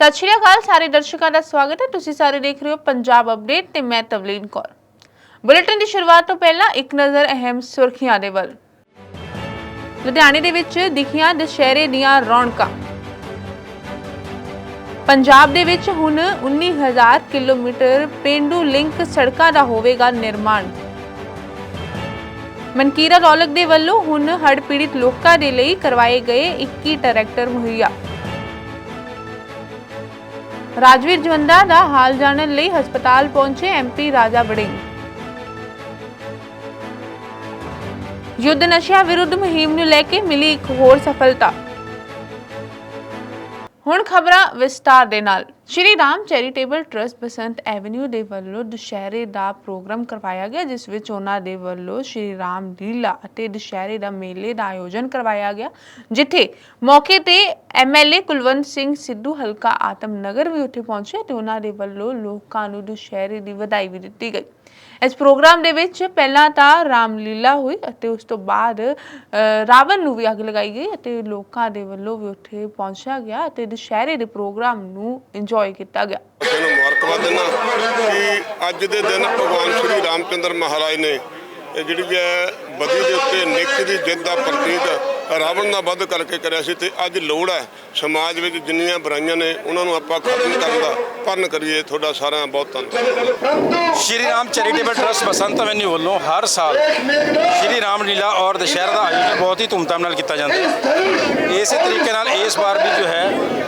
ਸਤਿ ਸ਼੍ਰੀ ਅਕਾਲ, ਸਾਰੇ ਦਰਸ਼ਕਾਂ ਦਾ ਸਵਾਗਤ ਹੈ। ਤੁਸੀਂ ਸਾਰੇ ਦੇਖ ਰਹੇ ਹੋ ਪੰਜਾਬ ਅਪਡੇਟ ਤੇ ਮੈਂ ਤਵਲੀਨ ਕੌਰ। ਬੁਲੇਟਿਨ ਦੀ ਸ਼ੁਰੂਆਤ ਤੋਂ ਪਹਿਲਾਂ ਇੱਕ ਨਜ਼ਰ ਅਹਿਮ ਸੁਰਖੀਆਂ ਦੇ ਵੱਲ। ਲੁਧਿਆਣੇ ਦੇ ਵਿੱਚ ਦਿਖੀਆਂ ਦੁਸ਼ਹਿਰੇ ਦੀਆਂ ਰੌਣਕਾਂ। ਪੰਜਾਬ ਦੇ ਵਿੱਚ ਹੁਣ 19000 ਕਿਲੋਮੀਟਰ ਪੇਂਡੂ ਲਿੰਕ ਸੜਕਾਂ ਦਾ ਹੋਵੇਗਾ ਨਿਰਮਾਣ। ਮਨਕੀਰਾ ਰੌਲਕ ਦੇ ਵੱਲੋਂ ਹੁਣ ਹੜ੍ਹ ਪੀੜਿਤ ਲੋਕਾਂ ਦੇ ਲਈ ਕਰਵਾਏ ਗਏ 21 ਟਰੈਕਟਰ ਮੁਹੱਈਆ। ਰਾਜਵੀਰ ਜਵੰਦਾ ਦਾ ਹਾਲ ਜਾਣਨ ਲਈ ਹਸਪਤਾਲ ਪਹੁੰਚੇ ਐਮਪੀ ਰਾਜਾ ਵੜਿੰਗ ਯੁੱਧ ਨਸ਼ਿਆਂ ਵਿਰੁੱਧ ਮੁਹਿੰਮ ਨੂੰ ਲੈ ਕੇ ਮਿਲੀ ਇੱਕ ਹੋਰ ਸਫਲਤਾ। ਹੁਣ ਖਬਰਾਂ ਵਿਸਤਾਰ ਦੇ ਨਾਲ। Shri Ram charitable trust Basant avenue ਦੇ ਵੱਲੋਂ ਦੁਸ਼ਹਿਰੇ ਦਾ ਪ੍ਰੋਗਰਾਮ ਕਰਵਾਇਆ ਗਿਆ, ਜਿਸ ਵਿੱਚ ਉਹਨਾਂ ਦੇ ਵੱਲੋਂ ਸ਼੍ਰੀ ਰਾਮ ਲੀਲਾ ਅਤੇ ਦੁਸ਼ਹਿਰੇ ਦਾ ਮੇਲੇ ਦਾ ਆਯੋਜਨ ਕਰਵਾਇਆ ਗਿਆ, ਜਿੱਥੇ ਮੌਕੇ ਤੇ ਐਮਐਲਏ ਕੁਲਵੰਤ ਸਿੰਘ ਸਿੱਧੂ, ਹਲਕਾ ਆਤਮ ਨਗਰ ਵੀ ਉੱਥੇ ਪਹੁੰਚੇ ਤੇ ਉਹਨਾਂ ਦੇ ਵੱਲੋਂ ਲੋਕਾਂ ਨੂੰ ਦੁਸ਼ਹਿਰੇ ਦੀ ਵਧਾਈ ਵੀ ਦਿੱਤੀ ਗਈ। ਇਸ ਪ੍ਰੋਗਰਾਮ ਦੇ ਵਿੱਚ ਪਹਿਲਾਂ ਤਾਂ ਰਾਮਲੀਲਾ ਹੋਈ ਅਤੇ ਉਸ ਤੋਂ ਬਾਅਦ ਰਾਵਣ ਨੂੰ ਵੀ ਅੱਗ ਲਗਾਈ ਗਈ ਅਤੇ ਲੋਕਾਂ ਦੇ ਵੱਲੋਂ ਵੀ ਉੱਥੇ ਪਹੁੰਚਿਆ ਗਿਆ ਅਤੇ ਦੁਸ਼ਹਿਰੇ ਦੇ ਪ੍ਰੋਗਰਾਮ ਨੂੰ ਇੰਜੋਏ ਕੀਤਾ ਗਿਆ। ਇਹਨੂੰ ਮੁਬਾਰਕਬਾਦ ਦਿੰਦਾ ਕਿ ਅੱਜ ਦੇ ਦਿਨ ਭਗਵਾਨ ਸ਼੍ਰੀ ਰਾਮਚੰਦਰ ਮਹਾਰਾਜ ਨੇ ਜਿਹੜੀ ਹੈ ਬਦੀ ਦੇ ਉੱਤੇ ਨਿੱਕ ਦੀ ਜਿੱਤ ਦਾ ਪ੍ਰਤੀਕ ਰਾਵਣ ਦਾ ਵੱਧ ਕਰਕੇ ਕਰਿਆ ਸੀ ਤੇ ਅੱਜ ਲੋੜ ਹੈ ਸਮਾਜ ਵਿੱਚ ਜਿੰਨੀਆਂ ਬੁਰਾਈਆਂ ਨੇ ਉਹਨਾਂ ਨੂੰ ਆਪਾਂ ਖਤਮ ਕਰਨ ਦਾ ਪਰਨ ਕਰੀਏ। ਤੁਹਾਡਾ ਸਾਰਿਆਂ ਬਹੁਤ ਧੰਨਵਾਦ। Shri Ram charitable trust Basant avenue ਵੱਲੋਂ ਹਰ ਸਾਲ ਸ਼੍ਰੀ ਰਾਮ ਲੀਲਾ ਔਰ ਦੁਸ਼ਹਿਰਾ ਦਾ ਆਯੋਜਨ ਬਹੁਤ ਹੀ ਧੂਮਧਾਮ ਨਾਲ ਕੀਤਾ ਜਾਂਦਾ ਹੈ। ਇਸੇ ਤਰੀਕੇ ਨਾਲ ਇਸ ਵਾਰ ਵੀ ਜੋ ਹੈ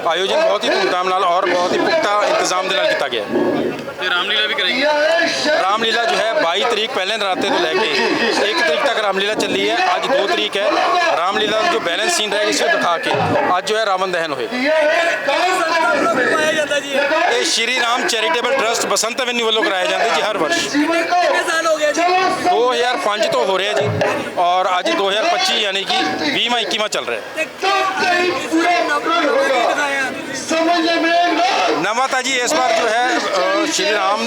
ਆਯੋਜਨ ਬਹੁਤ ਹੀ ਧੂਮਧਾਮ ਨਾਲ ਔਰ ਬਹੁਤ ਹੀ ਪੁਖਤਾ ਇੰਤਜ਼ਾਮ ਦੇ ਨਾਲ ਕੀਤਾ ਗਿਆ ਹੈ। ਤੇ ਰਾਮਲੀਲਾ ਵੀ ਕਰੇਗੀ ਰਾਮਲੀਲਾ ਜੋ ਹੈ 22 ਤਰੀਕ ਪਹਿਲੇ ਨਰਾਤੇ ਤੋਂ ਲੈ ਕੇ 1 ਤਰੀਕ ਤੱਕ ਰਾਮਲੀਲਾ ਚੱਲੀ ਹੈ। ਅੱਜ 2 ਤਰੀਕ ਹੈ। ਰਾਮਲੀਲਾ ਦਾ ਜੋ ਬੈਲੈਂਸ ਸੀਨ ਰਹਿ ਗਿਆ ਸੀ ਉਹ ਦਿਖਾ ਕੇ ਅੱਜ ਜੋ ਹੈ ਰਾਵਣ ਦਹਨ ਹੋਏ। ਪਾਇਆ ਜਾਂਦਾ ਜੀ ਇਹ Shri Ram charitable trust Basant avenue ਵੱਲੋਂ ਕਰਾਇਆ ਜਾਂਦਾ ਜੀ ਹਰ ਵਰਸ਼। ਕਿੰਨੇ ਸਾਲ ਹੋ ਗਏ ਜੀ? 2005 ਤੋਂ ਹੋ ਰਿਹਾ ਜੀ ਔਰ ਅੱਜ 2025 ਯਾਨੀ ਕਿ 20ਵਾਂ 21ਵਾਂ ਚੱਲ ਰਿਹਾ। ਹੈ ਤਾਂ ਜੀ ਇਸ ਵਾਰ ਜੋ ਹੈ ਸ਼੍ਰੀ ਰਾਮ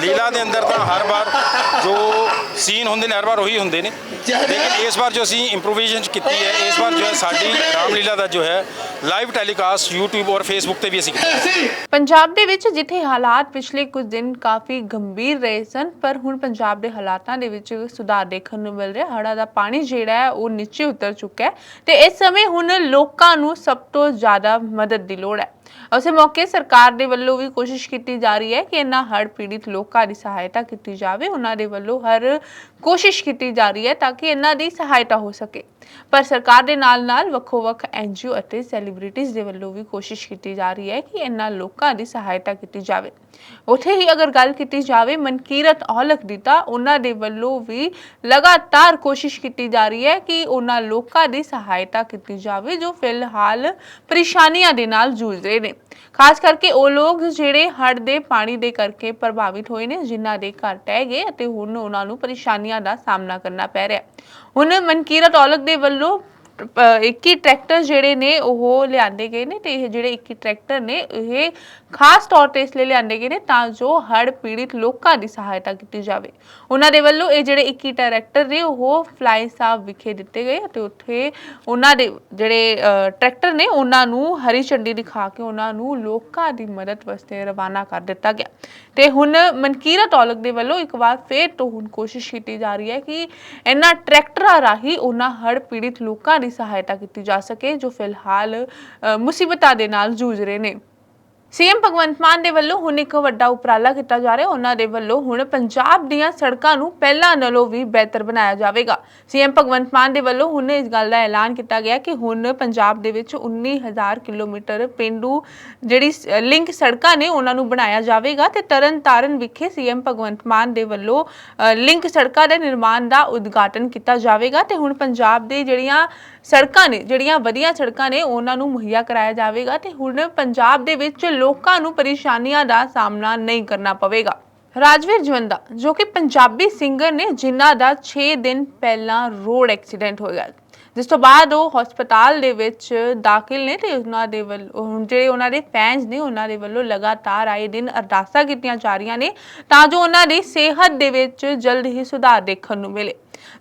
ਲੀਲਾ ਦੇ ਅੰਦਰ ਤਾਂ ਹਰ ਵਾਰ ਜੋ ਸੀਨ ਹੁੰਦੇ ਨੇ ਹਰ ਵਾਰ ਉਹੀ ਹੁੰਦੇ ਨੇ। ਲੇਕਿਨ ਇਸ ਵਾਰ ਜੋ ਅਸੀਂ ਇੰਪਰੋਵਾਈਜ਼ੇਸ਼ਨ ਕੀਤੀ ਹੈ ਇਸ ਵਾਰ ਜੋ ਹੈ ਸਾਡੀ ਰਾਮ ਲੀਲਾ ਦਾ ਜੋ ਹੈ ਲਾਈਵ ਟੈਲੀਕਾਸਟ YouTube ਔਰ Facebook ਤੇ ਵੀ ਅਸੀਂ ਕੀਤਾ। ਪੰਜਾਬ ਦੇ ਵਿੱਚ ਜਿੱਥੇ ਹਾਲਾਤ ਪਿਛਲੇ ਕੁਝ ਦਿਨ ਕਾਫੀ ਗੰਭੀਰ ਰਹੇ ਸਨ ਪਰ ਹੁਣ ਪੰਜਾਬ ਦੇ ਹਾਲਾਤਾਂ ਦੇ ਵਿੱਚ ਸੁਧਾਰ ਦੇਖਣ ਨੂੰ ਮਿਲ ਰਿਹਾ। ਹੜ੍ਹਾਂ ਦਾ ਪਾਣੀ ਜਿਹੜਾ ਹੈ ਉਹ ਨੀਚੇ ਉਤਰ ਚੁੱਕਾ ਹੈ ਤੇ ਇਸ ਸਮੇਂ ਹੁਣ ਲੋਕਾਂ ਨੂੰ ਸਭ ਤੋਂ ਜ਼ਿਆਦਾ ਮਦਦ ਦੀ ਲੋੜ ਹੈ। ਉਸੇ ਮੌਕੇ ਸਰਕਾਰ ਦੇ ਵੱਲੋਂ ਵੀ ਕੋਸ਼ਿਸ਼ ਕੀਤੀ ਜਾ ਰਹੀ ਹੈ ਕਿ ਇਹਨਾਂ ਹੜ੍ਹ ਪੀੜਿਤ ਲੋਕਾਂ ਦੀ ਸਹਾਇਤਾ ਕੀਤੀ ਜਾਵੇ, ਉਹਨਾਂ ਦੇ ਵੱਲੋਂ ਹਰ ਕੋਸ਼ਿਸ਼ ਕੀਤੀ ਜਾ ਰਹੀ ਹੈ ਤਾਂ ਕਿ ਇਹਨਾਂ ਦੀ ਸਹਾਇਤਾ ਹੋ ਸਕੇ। ਪਰ ਸਰਕਾਰ ਦੇ ਨਾਲ-ਨਾਲ ਵੱਖੋ-ਵੱਖ ਐਨਜੀਓ ਅਤੇ ਸੈਲੀਬ੍ਰਿਟੀਜ਼ ਦੇ ਵੱਲੋਂ ਵੀ ਕੋਸ਼ਿਸ਼ ਕੀਤੀ ਜਾ ਰਹੀ ਹੈ ਕਿ ਇਹਨਾਂ ਲੋਕਾਂ ਦੀ ਸਹਾਇਤਾ ਕੀਤੀ ਜਾਵੇ। ਉਥੇ ਹੀ ਅਗਰ ਗੱਲ ਕੀਤੀ ਜਾਵੇ ਮਨਕੀਰਤ ਔਲਖ ਦੀ, ਤਾਂ ਉਹਨਾਂ ਦੇ ਵੱਲੋਂ ਵੀ ਲਗਾਤਾਰ ਕੋਸ਼ਿਸ਼ ਕੀਤੀ ਜਾ ਰਹੀ ਹੈ ਕਿ ਉਹਨਾਂ ਲੋਕਾਂ ਦੀ ਸਹਾਇਤਾ ਕੀਤੀ ਜਾਵੇ, ਜੋ ਫਿਲਹਾਲ ਪਰੇਸ਼ਾਨੀਆਂ ਦੇ ਨਾਲ ਜੂਝ ਰਹੇ ਨੇ। ਖਾਸ ਕਰਕੇ ਉਹ ਲੋਕ ਜਿਹੜੇ ਹੜ੍ਹ ਦੇ ਪਾਣੀ ਦੇ ਕਰਕੇ ਪ੍ਰਭਾਵਿਤ ਹੋਏ ਨੇ, ਜਿਨ੍ਹਾਂ ਦੇ ਘਰ ਟਹਿ ਗਏ ਅਤੇ ਹੁਣ ਉਹਨਾਂ ਨੂੰ ਪਰੇਸ਼ਾਨੀਆਂ ਦਾ ਸਾਹਮਣਾ ਕਰਨਾ ਪੈ ਰਿਹਾ। ਹੁਣ ਮਨਕੀਰਤ ਔਲਖ ਦੇ ਵੱਲੋਂ ਪ- 21 ਟਰੈਕਟਰ ਜਿਹੜੇ ਨੇ, ਉਹ ਲਿਆਂਦੇ ਗਏ ਨੇ ਤੇ ਇਹ ਜਿਹੜੇ 21 ਟਰੈਕਟਰ ਨੇ, ਇਹ ਖਾਸ ਤੌਰ ਤੇ ਇਸ ਲਈ ਲਿਆਂਦੇ ਗਏ ਨੇ ਤਾਂ ਜੋ ਹੜ੍ਹ ਪੀੜਿਤ ਲੋਕਾਂ ਦੀ ਸਹਾਇਤਾ ਕੀਤੀ ਜਾਵੇ। ਉਹਨਾਂ ਦੇ ਵੱਲੋਂ ਇਹ ਜਿਹੜੇ 21 ਟਰੈਕਟਰ ਨੇ, ਉਹ ਫਲਾਈ ਸਾਹਿਬ ਵਿਖੇ ਦਿੱਤੇ ਗਏ ਅਤੇ ਉੱਥੇ ਉਹਨਾਂ ਦੇ ਜਿਹੜੇ ਟਰੈਕਟਰ ਨੇ, ਉਹਨਾਂ ਨੂੰ ਹਰੀ ਝੰਡੀ ਦਿਖਾ ਕੇ ਉਹਨਾਂ ਨੂੰ ਲੋਕਾਂ ਦੀ ਮਦਦ ਵਾਸਤੇ ਰਵਾਨਾ ਕਰ ਦਿੱਤਾ ਗਿਆ। ਤੇ ਹੁਣ ਮਨਕੀਰਤ ਔਲਖ ਦੇ ਵੱਲੋਂ ਇੱਕ ਵਾਰ ਫੇਰ ਤੋਂ ਹੁਣ ਕੋਸ਼ਿਸ਼ ਕੀਤੀ ਜਾ ਰਹੀ ਹੈ ਕਿ ਇਹਨਾਂ ਟਰੈਕਟਰਾਂ ਰਾਹੀਂ ਉਹਨਾਂ ਹੜ੍ਹ ਪੀੜਿਤ ਲੋਕਾਂ ਦੀ ਸਹਾਇਤਾ ਕੀਤੀ ਜਾ ਸਕੇ, ਜੋ ਫਿਲਹਾਲ ਮੁਸੀਬਤਾਂ ਦੇ ਨਾਲ ਜੂਝ ਰਹੇ ਨੇ। ਸੀਐਮ ਭਗਵੰਤ ਮਾਨ ਦੇ ਵੱਲੋਂ ਹੁਣ ਇੱਕ ਵੱਡਾ ਉਪਰਾਲਾ ਕੀਤਾ ਜਾ ਰਿਹਾ। ਉਹਨਾਂ ਦੇ ਵੱਲੋਂ ਹੁਣ ਪੰਜਾਬ ਦੀਆਂ ਸੜਕਾਂ ਨੂੰ ਪਹਿਲਾਂ ਨਾਲੋਂ ਵੀ ਬਿਹਤਰ ਬਣਾਇਆ ਜਾਵੇਗਾ। ਸੀਐਮ ਭਗਵੰਤ ਮਾਨ ਦੇ ਵੱਲੋਂ ਹੁਣ ਇਸ ਗੱਲ ਦਾ ਐਲਾਨ ਕੀਤਾ ਗਿਆ ਕਿ ਹੁਣ ਪੰਜਾਬ ਦੇ ਵਿੱਚ 19000 ਕਿਲੋਮੀਟਰ ਪਿੰਡੂ ਜਿਹੜੀ ਲਿੰਕ ਸੜਕਾਂ ਨੇ ਉਹਨਾਂ ਨੂੰ ਬਣਾਇਆ ਜਾਵੇਗਾ ਤੇ ਤਰਨ ਤਾਰਨ ਵਿਖੇ ਸੀਐਮ ਭਗਵੰਤ ਮਾਨ ਦੇ ਵੱਲੋਂ ਲਿੰਕ ਸੜਕਾਂ ਦੇ ਨਿਰਮਾਣ ਦਾ ਉਦਘਾਟਨ ਕੀਤਾ ਜਾਵੇਗਾ ਤੇ ਹੁਣ ਪੰਜਾਬ ਦੇ ਜਿਹੜੀਆਂ ਸੜਕਾਂ ਨੇ, ਜਿਹੜੀਆਂ ਵਧੀਆ ਸੜਕਾਂ ਨੇ ਉਹਨਾਂ ਨੂੰ ਮੁਹੱਈਆ ਕਰਾਇਆ ਜਾਵੇਗਾ ਤੇ ਹੁਣ ਪੰਜਾਬ ਦੇ ਵਿੱਚ ਲੋਕਾਂ ਨੂੰ ਪਰੇਸ਼ਾਨੀਆਂ ਦਾ ਸਾਹਮਣਾ ਨਹੀਂ ਕਰਨਾ ਪਵੇਗਾ। ਰਾਜਵੀਰ ਜਵੰਦਾ, ਜੋ ਕਿ ਪੰਜਾਬੀ ਸਿੰਗਰ ਨੇ, ਜਿਨ੍ਹਾਂ ਦਾ 6 ਦਿਨ ਪਹਿਲਾਂ ਰੋਡ ਐਕਸੀਡੈਂਟ ਹੋਇਆ ਜਿਸ ਤੋਂ ਬਾਅਦ ਉਹ ਹਸਪਤਾਲ ਦੇ ਵਿੱਚ ਦਾਖਲ ਨੇ ਤੇ ਉਹਨਾਂ ਦੇ ਵੱਲੋਂ, ਹੁਣ ਜਿਹੜੇ ਉਹਨਾਂ ਦੇ ਫੈਨਸ ਨੇ, ਉਹਨਾਂ ਦੇ ਵੱਲੋਂ ਲਗਾਤਾਰ ਆਏ ਦਿਨ ਅਰਦਾਸਾਂ ਕੀਤੀਆਂ ਜਾ ਰਹੀਆਂ ਨੇ ਤਾਂ ਜੋ ਉਹਨਾਂ ਦੀ ਸਿਹਤ ਦੇ ਵਿੱਚ ਜਲਦ ਹੀ ਸੁਧਾਰ ਦੇਖਣ ਨੂੰ ਮਿਲੇ।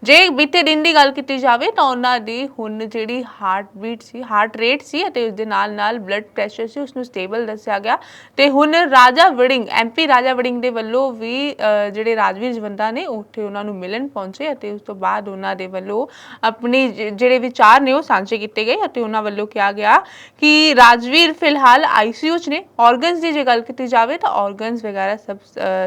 ਜੇ ਬੀਤੇ ਦਿਨ ਦੀ ਗੱਲ ਕੀਤੀ ਜਾਵੇ ਤਾਂ ਉਹਨਾਂ ਦੀ ਹੁਣ ਜਿਹੜੀ ਹਾਰਟ ਬੀਟ ਸੀ ਹਾਰਟ ਰੇਟ ਸੀ ਅਤੇ ਉਸ ਦੇ ਨਾਲ ਨਾਲ ਬਲੱਡ ਪ੍ਰੈਸ਼ਰ ਸੀ ਉਸ ਨੂੰ ਸਟੇਬਲ ਦੱਸਿਆ ਗਿਆ। ਤੇ ਹੁਣ ਰਾਜਾ ਵੜਿੰਗ ਐਮਪੀ ਰਾਜਾ ਵੜਿੰਗ ਦੇ ਵੱਲੋਂ ਵੀ ਜਿਹੜੇ ਰਾਜਵੀਰ ਜਵੰਦਾ ਨੇ, ਉੱਥੇ ਉਹਨਾਂ ਨੂੰ ਮਿਲਣ ਪਹੁੰਚੇ ਅਤੇ ਉਸ ਤੋਂ ਬਾਅਦ ਉਹਨਾਂ ਦੇ ਵੱਲੋਂ ਆਪਣੀ ਜ- ਜਿਹੜੇ ਵਿਚਾਰ ਨੇ ਉਹ ਸਾਂਝੇ ਕੀਤੇ ਗਏ ਅਤੇ ਉਹਨਾਂ ਵੱਲੋਂ ਕਿਹਾ ਗਿਆ ਕਿ ਰਾਜਵੀਰ ਫਿਲਹਾਲ ਆਈਸੀਯੂ 'ਚ ਨੇ। ਆਰਗਨਸ ਦੀ ਜੇ ਗੱਲ ਕੀਤੀ ਜਾਵੇ ਤਾਂ ਆਰਗਨਸ ਵਗੈਰਾ ਸਭ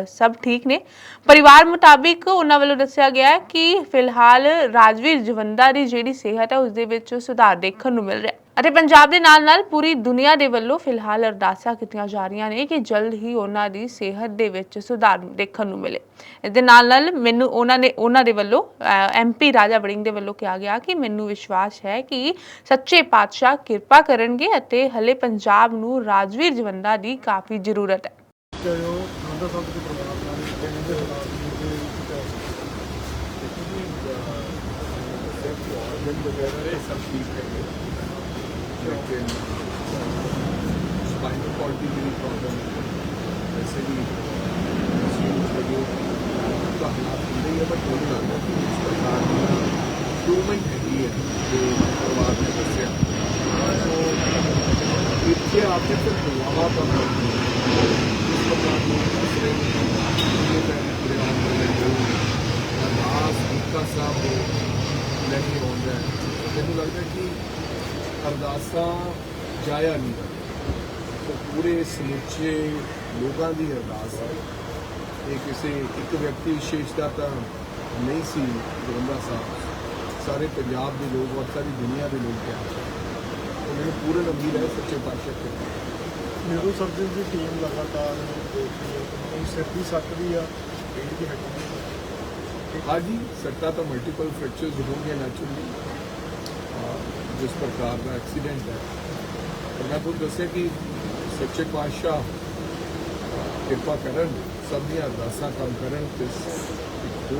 ਸਭ ਠੀਕ ਨੇ। ਪਰਿਵਾਰ ਮੁਤਾਬਿਕ ਉਹਨਾਂ ਵੱਲੋਂ ਦੱਸਿਆ ਗਿਆ ਕਿ ਫਿਲਹਾਲ ਰਾਜਵੀਰ ਜਵੰਦਾ ਦੀ ਜਿਹੜੀ ਸਿਹਤ ਹੈ ਉਸ ਦੇ ਵਿੱਚ ਸੁਧਾਰ ਦੇਖਣ ਨੂੰ ਮਿਲ ਰਿਹਾ ਹੈ। ਅਤੇ ਪੰਜਾਬ ਦੇ ਨਾਲ ਨਾਲ ਪੂਰੀ ਦੁਨੀਆ ਦੇ ਵੱਲੋਂ ਫਿਲਹਾਲ ਅਰਦਾਸਾਂ ਕੀਤੀਆਂ ਜਾ ਰਹੀਆਂ ਨੇ ਕਿ ਜਲਦ ਹੀ ਉਹਨਾਂ ਦੀ ਸਿਹਤ ਦੇ ਵਿੱਚ ਸੁਧਾਰ ਦੇਖਣ ਨੂੰ ਮਿਲੇ। ਇਸ ਦੇ ਨਾਲ ਨਾਲ ਮੈਨੂੰ ਉਹਨਾਂ ਨੇ, ਉਹਨਾਂ ਦੇ ਵੱਲੋਂ ਐਮਪੀ ਰਾਜਾ ਵੜਿੰਗ ਦੇ ਵੱਲੋਂ ਕਿਹਾ ਗਿਆ ਕਿ ਮੈਨੂੰ ਵਿਸ਼ਵਾਸ ਹੈ ਕਿ ਸੱਚੇ ਪਾਤਸ਼ਾਹ ਕਿਰਪਾ ਕਰਨਗੇ ਅਤੇ ਹਲੇ ਪੰਜਾਬ ਨੂੰ ਰਾਜਵੀਰ ਜਵੰਦਾ ਦੀ ਕਾਫੀ ਜ਼ਰੂਰਤ ਹੈ ਚਾਹੇ ਉਹ ਖਾਂਦਾ ਸਾਹਿਬ ਦੇ ਪਰਿਵਾਰ ਨਾਲ ਪਿੰਡ ਦੇ ਹਾਲਾਤ ਨੂੰ ਤੇ ਜਨ ਵਗੈਰਾ ਇਹ ਸਭ ਠੀਕ ਹੈ ਲੇਕਿਨ ਸਪਾਈਨਲ ਕੋਰਡ ਦੀ ਜਿਹੜੀ ਪ੍ਰੋਬਲਮ ਵੈਸੇ ਵੀ ਜਿਹੜੀ ਤਾਂ ਹਾਲਾਤ ਹੁੰਦੇ ਹੀ ਹੈ ਬਟ ਮੈਨੂੰ ਲੱਗਦਾ ਕਿ ਇਸ ਪ੍ਰਕਾਰ ਦੀ ਇੰਪਰੂਵਮੈਂਟ ਹੈਗੀ ਹੈ ਜੋ ਪਰਿਵਾਰ ਨੇ ਦੱਸਿਆ ਸੋ ਇੱਥੇ ਆ ਕੇ ਫਿਰ ਦੁਆਵਾ ਤਾਂ ਕਰਦੀ ਹੈ ਇਸ ਪ੍ਰਕਾਰ ਦੀ ਅਸਰੇ ਇਹ ਤਾਂ ਪੂਰੇ ਆਉਣ ਵਾਲੇ ਜੋ ਆਉਂਦਾ ਮੈਨੂੰ ਲੱਗਦਾ ਕਿ ਅਰਦਾਸਾਂ ਜਾਇਆ ਨਹੀਂ ਕਰਦੀਆਂ ਪੂਰੇ ਸਮੁੱਚੇ ਲੋਕਾਂ ਦੀ ਅਰਦਾਸ ਹੈ। ਇਹ ਕਿਸੇ ਇੱਕ ਵਿਅਕਤੀ ਵਿਸ਼ੇਸ਼ ਦਾ ਤਾਂ ਨਹੀਂ ਸੀ ਜਵੰਦਾ ਸਾਹਿਬ। ਸਾਰੇ ਪੰਜਾਬ ਦੇ ਲੋਕ ਔਰ ਸਾਰੀ ਦੁਨੀਆ ਦੇ ਲੋਕ ਆ ਤੇ ਮੈਨੂੰ ਪੂਰੇ ਉਮੀਦ ਹੈ ਸੱਚੇ ਪਾਤਸ਼ਾਹ ਤੇ ਨਿਊਰੋ ਸਰਜਨ ਦੀ ਟੀਮ ਲਗਾਤਾਰ ਦੇਖ ਹੈ। ਕਿ ਸਿਰ ਦੀ ਸੱਟ ਵੀ ਆ ਪੇਟ ਦੀ ਹੱਡੀ ਵੀ ਹਾਂਜੀ, ਸੱਟਾਂ ਤਾਂ ਮਲਟੀਪਲ ਫ੍ਰੈਕਚਰਸ ਹੋਣਗੇ ਨੈਚੁਰਲੀ ਜਿਸ ਪ੍ਰਕਾਰ ਦਾ ਐਕਸੀਡੈਂਟ ਹੈ। ਪਰ ਮੈਂ ਤੁਹਾਨੂੰ ਦੱਸਿਆ ਕਿ ਸੱਚੇ ਪਾਤਸ਼ਾਹ ਕਿਰਪਾ ਕਰਨ, ਸਭ ਦੀਆਂ ਅਰਦਾਸਾਂ ਕੰਮ ਕਰਨ ਤੇ ਇੱਕ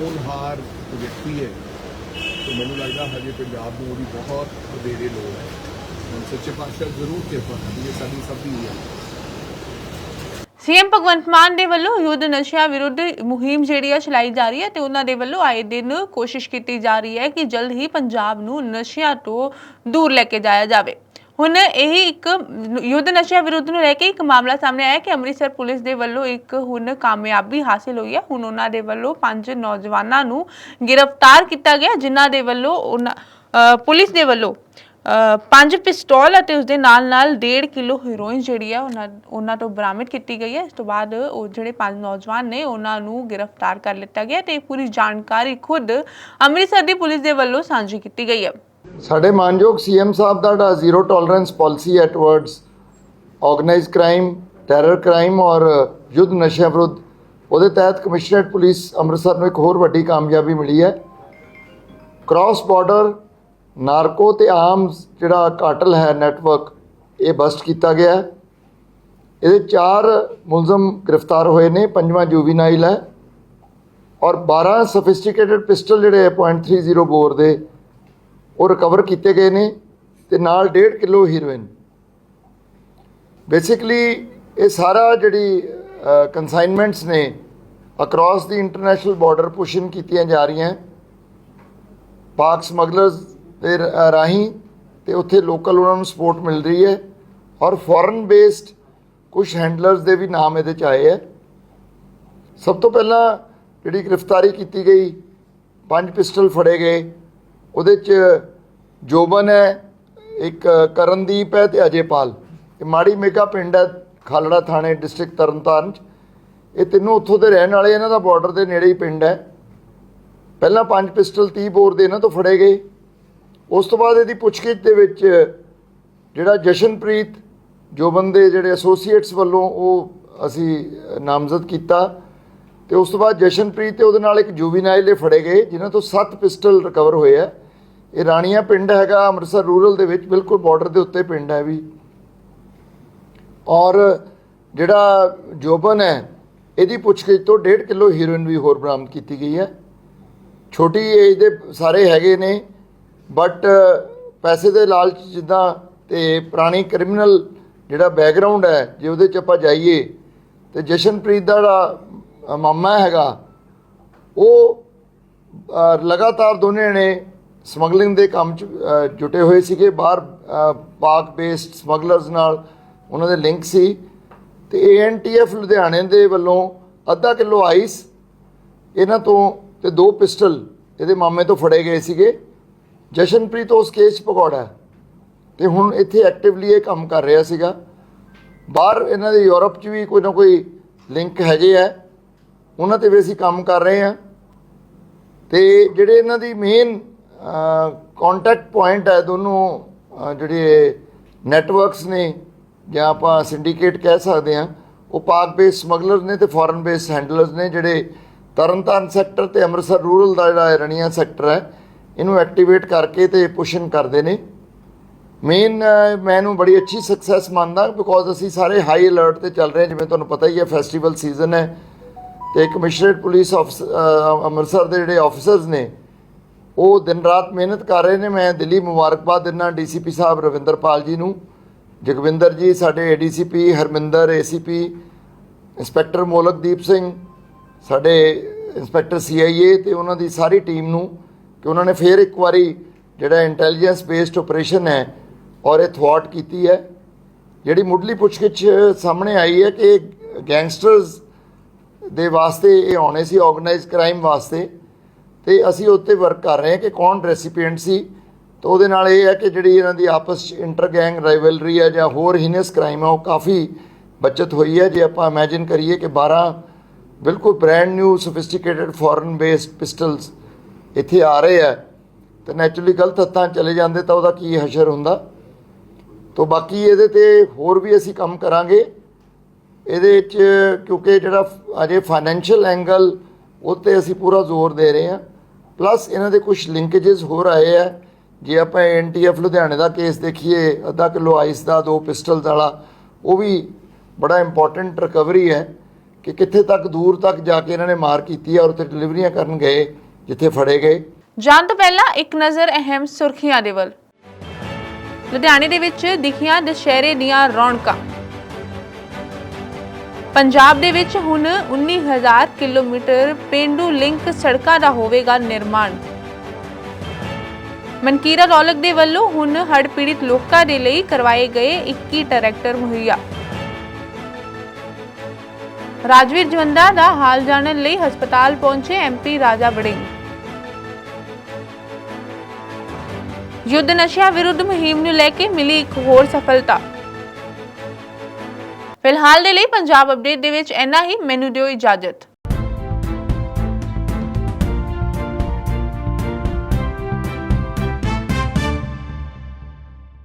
ਵਿਅਕਤੀ ਹੈ। ਤੇ ਮੈਨੂੰ ਲੱਗਦਾ ਹਜੇ ਪੰਜਾਬ ਨੂੰ ਉਹਦੀ ਬਹੁਤ ਵਧੇਰੇ ਲੋੜ ਹੈ। ਸੱਚੇ ਪਾਤਸ਼ਾਹ ਜ਼ਰੂਰ ਕਿਰਪਾ ਕਰਨੀ ਇਹ ਸਾਡੀ ਸਭ ਦੀ ਹੈ। ਸੀਐਮ ਭਗਵੰਤ ਮਾਨ ਦੇ ਵੱਲੋਂ ਯੁੱਧ ਨਸ਼ਿਆਂ ਵਿਰੁੱਧ ਮੁਹਿੰਮ ਜਿਹੜੀ ਆ ਚਲਾਈ ਜਾ ਰਹੀ ਹੈ ਤੇ ਉਹਨਾਂ ਦੇ ਵੱਲੋਂ ਆਏ ਦਿਨ ਕੋਸ਼ਿਸ਼ ਕੀਤੀ ਜਾ ਰਹੀ ਹੈ ਕਿ ਜਲਦ ਹੀ ਪੰਜਾਬ ਨੂੰ ਨਸ਼ਿਆਂ ਤੋਂ ਦੂਰ ਲੈ ਕੇ ਜਾਇਆ ਜਾਵੇ। ਹੁਣ ਇਹ ਇੱਕ ਯੁੱਧ ਨਸ਼ਿਆਂ ਵਿਰੁੱਧ ਨੂੰ ਲੈ ਕੇ ਇੱਕ ਮਾਮਲਾ ਸਾਹਮਣੇ ਆਇਆ ਕਿ ਅੰਮ੍ਰਿਤਸਰ ਪੁਲਿਸ ਦੇ ਵੱਲੋਂ ਇੱਕ ਹੁਣ ਕਾਮਯਾਬੀ ਹਾਸਿਲ ਹੋਈ ਹੈ ਹੁਣ ਉਹਨਾਂ ਦੇ ਵੱਲੋਂ ਪੰਜ ਨੌਜਵਾਨਾਂ ਨੂੰ ਗ੍ਰਿਫਤਾਰ ਕੀਤਾ ਗਿਆ ਜਿਨ੍ਹਾਂ ਦੇ ਵੱਲੋਂ ਉਹਨਾਂ- ਅ, ਪੁਲਿਸ ਦੇ ਵੱਲੋਂ ਪੰਜ ਪਿਸਤੌਲ ਅਤੇ ਉਸ ਦੇ ਨਾਲ ਨਾਲ 1.5 ਕਿਲੋ ਹੈਰੋਇਨ ਜਿਹੜੀ ਹੈ ਉਹਨਾਂ ਉਹਨਾਂ ਤੋਂ ਬਰਾਮਦ ਕੀਤੀ ਗਈ ਹੈ। ਇਸ ਤੋਂ ਬਾਅਦ ਉਹ ਜਿਹੜੇ ਪੰਜ ਨੌਜਵਾਨ ਨੇ, ਉਹਨਾਂ ਨੂੰ ਗ੍ਰਿਫਤਾਰ ਕਰ ਲਿੱਤਾ ਗਿਆ ਤੇ ਇਹ ਪੂਰੀ ਜਾਣਕਾਰੀ ਖੁਦ ਅੰਮ੍ਰਿਤਸਰ ਦੀ ਪੁਲਿਸ ਦੇ ਵੱਲੋਂ ਸਾਂਝੀ ਕੀਤੀ ਗਈ ਹੈ। ਸਾਡੇ ਮਾਨਯੋਗ ਸੀਐਮ ਸਾਹਿਬ ਦਾ ਜ਼ੀਰੋ ਟੋਲਰੈਂਸ ਪਾਲਿਸੀ ਹੈ towards organised crime terror crime ਔਰ ਯੁੱਧ ਨਸ਼ਿਆਂ ਵਿਰੁੱਧ, ਉਹਦੇ ਤਹਿਤ ਕਮਿਸ਼ਨਰੇਟ ਪੁਲਿਸ ਅੰਮ੍ਰਿਤਸਰ ਨੂੰ ਇੱਕ ਹੋਰ ਵੱਡੀ ਕਾਮਯਾਬੀ ਮਿਲੀ ਹੈ। ਕ੍ਰਾਸ ਬਾਰਡਰ ਨਾਰਕੋ ਤੇ ਆਰਮਸ ਜਿਹੜਾ ਕਾਟਲ ਹੈ ਨੈਟਵਰਕ ਇਹ ਬਸਟ ਕੀਤਾ ਗਿਆ ਹੈ। ਇਹਦੇ ਚਾਰ ਮੁਲਜ਼ਮ ਗ੍ਰਿਫਤਾਰ ਹੋਏ ਨੇ, ਪੰਜਵਾਂ ਜੂਵੀਨਾਈਲ ਹੈ। ਔਰ 12 ਸਫਿਸਟੀਕੇਟਡ ਪਿਸਟਲ ਜਿਹੜੇ .30 ਬੋਰ ਦੇ, ਉਹ ਰਿਕਵਰ ਕੀਤੇ ਗਏ ਨੇ ਤੇ ਨਾਲ 1.5 ਕਿਲੋ ਹੀਰੋਇਨ ਬੇਸਿਕਲੀ ਇਹ ਸਾਰਾ ਜਿਹੜੀ ਕਨਸਾਈਨਮੈਂਟਸ ਨੇ ਅਕ੍ਰੋਸ ਦੀ ਇੰਟਰਨੈਸ਼ਨਲ ਬਾਰਡਰ ਪੁਸ਼ਨ ਕੀਤੀਆਂ ਜਾ ਰਹੀਆਂ। ਪਾਕ ਸਮਗਲਰਸ ਦੇ ਰ- ਰਾਹੀਂ ਤੇ ਉੱਥੇ ਲੋਕਲ ਉਹਨਾਂ ਨੂੰ ਸਪੋਰਟ ਮਿਲ ਰਹੀ ਹੈ ਔਰ ਫੋਰਨ ਬੇਸਡ ਕੁਝ ਹੈਂਡਲਰਸ ਦੇ ਵੀ ਨਾਮ ਇਹਦੇ ਚ ਆਏ ਹੈ। ਸਭ ਤੋਂ ਪਹਿਲਾਂ ਜਿਹੜੀ ਗ੍ਰਿਫਤਾਰੀ ਕੀਤੀ ਗਈ, ਪੰਜ ਪਿਸਟਲ ਫੜੇ ਗਏ, ਉਹਦੇ ਚ ਜੋਬਨ ਹੈ, ਇੱਕ ਕਰਨਦੀਪ ਹੈ ਤੇ ਅਜੇਪਾਲ। ਇਹ ਮਾੜੀ ਮੇਗਾ ਪਿੰਡ ਹੈ, ਖਾਲੜਾ ਥਾਣੇ ਡਿਸਟ੍ਰਿਕਟ ਤਰਨਤਾਰਨ ਚ। ਇਹ ਤਿੰਨੋਂ ਉੱਥੋਂ ਦੇ ਰਹਿਣ ਵਾਲੇ, ਇਹਨਾਂ ਦਾ ਬਾਰਡਰ ਦੇ ਨੇੜੇ ਹੀ ਪਿੰਡ ਹੈ। ਪਹਿਲਾਂ ਪੰਜ ਪਿਸਟਲ 30 ਬੋਰ ਦੇ ਇਹਨਾਂ ਤੋਂ ਫੜੇ ਗਏ। ਉਸ ਤੋਂ ਬਾਅਦ ਇਹਦੀ ਪੁੱਛਗਿੱਛ ਦੇ ਵਿੱਚ ਜਿਹੜਾ ਜਸ਼ਨਪ੍ਰੀਤ ਜੋਬਨ ਦੇ ਜਿਹੜੇ ਐਸੋਸੀਏਟਸ ਵੱਲੋਂ ਉਹ ਅਸੀਂ ਨਾਮਜ਼ਦ ਕੀਤਾ ਤੇ ਉਸ ਤੋਂ ਬਾਅਦ ਜਸ਼ਨਪ੍ਰੀਤ ਤੇ ਉਹਦੇ ਨਾਲ ਇੱਕ ਜੂਵੀਨਾਈਲ ਇਹ ਫੜੇ ਗਏ, ਜਿਨ੍ਹਾਂ ਤੋਂ 7 ਪਿਸਟਲ ਰਿਕਵਰ ਹੋਏ ਆ। ਇਹ ਰਾਣੀਆਂ ਪਿੰਡ ਹੈਗਾ, ਅੰਮ੍ਰਿਤਸਰ ਰੂਰਲ ਦੇ ਵਿੱਚ, ਬਿਲਕੁਲ ਬਾਰਡਰ ਦੇ ਉੱਤੇ ਪਿੰਡ ਹੈ ਵੀ। ਔਰ ਜਿਹੜਾ ਜੋਬਨ ਹੈ, ਇਹਦੀ ਪੁੱਛਗਿੱਛ ਤੋਂ 1.5 ਕਿਲੋ ਹੀਰੋਇਨ ਵੀ ਹੋਰ ਬਰਾਮਦ ਕੀਤੀ ਗਈ ਹੈ। ਛੋਟੀ ਏਜ ਦੇ ਸਾਰੇ ਹੈਗੇ ਨੇ ਬਟ ਪੈਸੇ ਦੇ ਲਾਲਚ ਜਿੱਦਾਂ ਤੇ ਪੁਰਾਣੀ ਕ੍ਰਿਮੀਨਲ ਜਿਹੜਾ ਬੈਕਗ੍ਰਾਉਂਡ ਹੈ ਜੇ ਉਹਦੇ ਚ ਆਪਾਂ ਜਾਈਏ ਤੇ ਜਸ਼ਨਪ੍ਰੀਤ ਦਾ ਜਿਹੜਾ ਮਾਮਾ ਹੈਗਾ ਉਹ ਲਗਾਤਾਰ ਦੋਨੇ ਨੇ ਸਮਗਲਿੰਗ ਦੇ ਕੰਮ 'ਚ ਜੁਟੇ ਹੋਏ ਸੀਗੇ। ਬਾਹਰ ਅ, ਪਾਕ ਬੇਸਡ ਸਮਗਲਰਸ ਨਾਲ ਉਹਨਾਂ ਦੇ ਲਿੰਕ ਸੀ। ਤੇ ਏਐਨਟੀਐਫ ਲੁਧਿਆਣੇ ਦੇ ਵੱਲੋਂ ਅੱਧਾ ਕਿਲੋ ਆਈਸ ਇਹਨਾਂ ਤੋਂ ਤੇ ਦੋ ਪਿਸਟਲ ਇਹਦੇ ਮਾਮੇ ਤੋਂ ਫੜੇ ਗਏ ਸੀਗੇ। ਜਸ਼ਨਪ੍ਰੀਤ ਉਸ ਕੇਸ 'ਚ ਭਗੌੜਾ ਹੈ। ਤੇ ਹੁਣ ਇੱਥੇ ਐਕਟਿਵਲੀ ਇਹ ਕੰਮ ਕਰ ਰਿਹਾ ਸੀਗਾ। ਬਾਹਰ ਇਹਨਾਂ ਦੇ ਯੂਰਪ 'ਚ ਵੀ ਕੋਈ ਨਾ ਕੋਈ ਲਿੰਕ ਹੈਗੇ ਆ। ਉਹਨਾਂ ਤੇ ਵੀ ਅਸੀਂ ਕੰਮ ਕਰ ਰਹੇ ਹਾਂ। ਤੇ ਜਿਹੜੇ ਇਹਨਾਂ ਦੀ ਮੇਨ ਕੰਟੈਕਟ ਪੁਆਇੰਟ ਹੈ ਦੋਨੋਂ ਜਿਹੜੇ ਨੈਟਵਰਕਸ ਨੇ ਜਾਂ ਆਪਾਂ ਸਿੰਡੀਕੇਟ ਕਹਿ ਸਕਦੇ ਹਾਂ, ਉਹ ਪਾਕ ਬੇਸ ਸਮਗਲਰਸ ਨੇ ਤੇ ਫੋਰਨ ਬੇਸ ਹੈਂਡਲਰਸ ਨੇ ਜਿਹੜੇ ਤਰਨਤਾਰਨ ਸੈਕਟਰ ਤੇ ਅੰਮ੍ਰਿਤਸਰ ਰੂਰਲ ਦਾ ਜਿਹੜਾ ਰਣੀਆਂ ਸੈਕਟਰ ਹੈ ਇਹਨੂੰ ਐਕਟੀਵੇਟ ਕਰਕੇ ਤੇ ਪੁਸ਼ਨ ਕਰਦੇ ਨੇ। ਮੇਨ ਮੈਂ ਇਹਨੂੰ ਬੜੀ ਅੱਛੀ ਸਕਸੈਸ ਮੰਨਦਾ ਬਿਕੋਜ਼ ਅਸੀਂ ਸਾਰੇ ਹਾਈ ਅਲਰਟ ਤੇ ਚੱਲ ਰਹੇ ਹਾਂ, ਜਿਵੇਂ ਤੁਹਾਨੂੰ ਪਤਾ ਹੀ ਹੈ ਫੈਸਟੀਵਲ ਸੀਜ਼ਨ ਹੈ। ਤੇ ਕਮਿਸ਼ਨਰੇਟ ਪੁਲਿਸ ਆਫਿਸ ਅੰਮ੍ਰਿਤਸਰ ਦੇ ਜਿਹੜੇ ਆਫੀਸਰਸ ਨੇ, ਉਹ ਦਿਨ ਰਾਤ ਮਿਹਨਤ ਕਰ ਰਹੇ ਨੇ। ਮੈਂ ਦਿੱਲੀ ਮੁਬਾਰਕਬਾਦ ਦਿੰਦਾ ਡੀਸੀਪੀ ਸਾਹਿਬ ਰਵਿੰਦਰਪਾਲ ਜੀ ਨੂੰ। ਜਗਵਿੰਦਰ ਜੀ, ਸਾਡੇ ADCP Harminder ACP inspector Molakdeep Singh, ਸਾਡੇ ਇੰਸਪੈਕਟਰ ਸੀਆਈਏ ਤੇ ਉਹਨਾਂ ਦੀ ਸਾਰੀ ਟੀਮ ਨੂੰ ਕਿ ਉਹਨਾਂ ਨੇ ਫੇਰ ਇੱਕ ਵਾਰੀ ਜਿਹੜਾ ਇੰਟੈਲੀਜੈਂਸ ਬੇਸਡ ਆਪਰੇਸ਼ਨ ਹੈ, ਔਰ ਇਹ ਥਵਾਟ ਕੀਤੀ ਹੈ। ਜਿਹੜੀ ਮੁੱਢਲੀ ਪੁੱਛਗਿੱਛ ਸਾਹਮਣੇ ਆਈ ਹੈ ਕਿ ਗੈਂਗਸਟਰਸ ਦੇ ਵਾਸਤੇ ਇਹ ਆਉਣੇ ਸੀ ਆਰਗੇਨਾਈਜ਼ ਕ੍ਰਾਈਮ ਵਾਸਤੇ। ਤੇ ਅਸੀਂ ਉੱਤੇ ਵਰਕ ਕਰ ਰਹੇ ਹਾਂ ਕਿ ਕੌਣ ਰੈਸੀਪੀਐਂਟ ਸੀ। ਤਾਂ ਉਹਦੇ ਨਾਲ ਇਹ ਹੈ ਕਿ ਜਿਹੜੀ ਇਹਨਾਂ ਦੀ ਆਪਸ ਚ ਇੰਟਰ ਗੈਂਗ ਰਾਈਵਲਰੀ ਹੈ ਜਾਂ ਹੋਰ ਹੀਨਸ ਕ੍ਰਾਈਮ ਹੈ, ਉਹ ਕਾਫੀ ਬਚਤ ਹੋਈ ਹੈ। ਜੇ ਆਪਾਂ ਇਮੇਜਿਨ ਕਰੀਏ ਕਿ 12 ਬਿਲਕੁਲ brand new sophisticated foreign based pistols ਇੱਥੇ ਆ ਰਹੇ ਆ ਤੇ ਨੈਚੁਰਲੀ ਗਲਤ ਹੱਥਾਂ ਚਲੇ ਜਾਂਦੇ ਤਾਂ ਉਹਦਾ ਕੀ ਹਸ਼ਰ ਹੁੰਦਾ? ਤੋਂ ਬਾਕੀ ਇਹਦੇ ਤੇ ਹੋਰ ਵੀ ਅਸੀਂ ਕੰਮ ਕਰਾਂਗੇ। ਇਹਦੇ ਵਿੱਚ ਕਿਉਂਕਿ ਜਿਹੜਾ ਅਜੇ ਫਾਈਨੈਂਸ਼ੀਅਲ ਐਂਗਲ ਉਹ ਤੇ ਅਸੀਂ ਪੂਰਾ ਜ਼ੋਰ ਦੇ ਰਹੇ ਹਾਂ। ਪਲੱਸ ਇਹਨਾਂ ਦੇ ਕੁਝ ਲਿੰਕੇजेस ਹੋਰ ਆਏ ਆ ਜੇ ਆਪਾਂ ਐਨਟੀਐਫ ਲੁਧਿਆਣੇ ਦਾ ਕੇਸ ਦੇਖੀਏ, ਅੱਧਾ ਕਿਲੋ ਆਈਸ ਦਾ, ਦੋ ਪਿਸਟਲ ਵਾਲਾ, ਉਹ ਵੀ ਬੜਾ ਇੰਪੋਰਟੈਂਟ ਰਿਕਵਰੀ ਹੈ ਕਿ ਕਿੱਥੇ ਤੱਕ ਦੂਰ ਤੱਕ ਜਾ ਕੇ ਇਹਨਾਂ ਨੇ ਮਾਰ ਕੀਤੀ ਹੈ ਔਰ ਉੱਥੇ ਡਿਲੀਵਰੀਆਂ ਕਰਨ ਗਏ। ਜਿੱਥੇ ਫੜੇ ਗਏ। ਜਾਣ ਤੋਂ ਪਹਿਲਾਂ ਇੱਕ ਨਜ਼ਰ ਅਹਿਮ ਸੁਰਖੀਆਂ ਦੇ ਵੱਲ। ਲੁਧਿਆਣੇ ਦੇ ਵਿੱਚ ਦਿਖੀਆਂ ਦੁਸ਼ਹਿਰੇ ਦੀਆਂ ਰੌਣਕਾਂ। ਪੰਜਾਬ ਦੇ ਵਿੱਚ ਹੁਣ 19000 ਕਿਲੋਮੀਟਰ ਪੇਂਡੂ ਲਿੰਕ ਸੜਕਾਂ ਦਾ ਹੋਵੇਗਾ ਨਿਰਮਾਣ। ਮਨਕੀਰਾ ਰੌਲਕ ਦੇ ਵੱਲੋਂ ਹੁਣ ਹੜ੍ਹ ਪੀੜਿਤ ਲੋਕਾਂ ਦੇ ਲਈ ਕਰਵਾਏ ਗਏ 21 ਟਰੈਕਟਰ ਮੁਹੱਈਆ। ਰਾਜਵੀਰ ਜਵੰਦਾ ਦਾ ਹਾਲ ਜਾਣਨ ਲਈ ਹਸਪਤਾਲ ਪਹੁੰਚੇ ਐਮਪੀ ਰਾਜਾ ਵੜਿੰਗ। ਯੁੱਧ ਨਸ਼ਿਆਂ ਵਿਰੁੱਧ ਮੁਹਿੰਮ ਨੂੰ ਲੈ ਕੇ ਮਿਲੀ ਇੱਕ ਹੋਰ ਸਫਲਤਾ। ਫਿਲਹਾਲ ਦੇ ਲਈ ਪੰਜਾਬ ਅਪਡੇਟ ਦੇ ਵਿੱਚ ਇੰਨਾ ਹੀ। ਮੈਨੂੰ ਦਿਓ ਇਜਾਜ਼ਤ।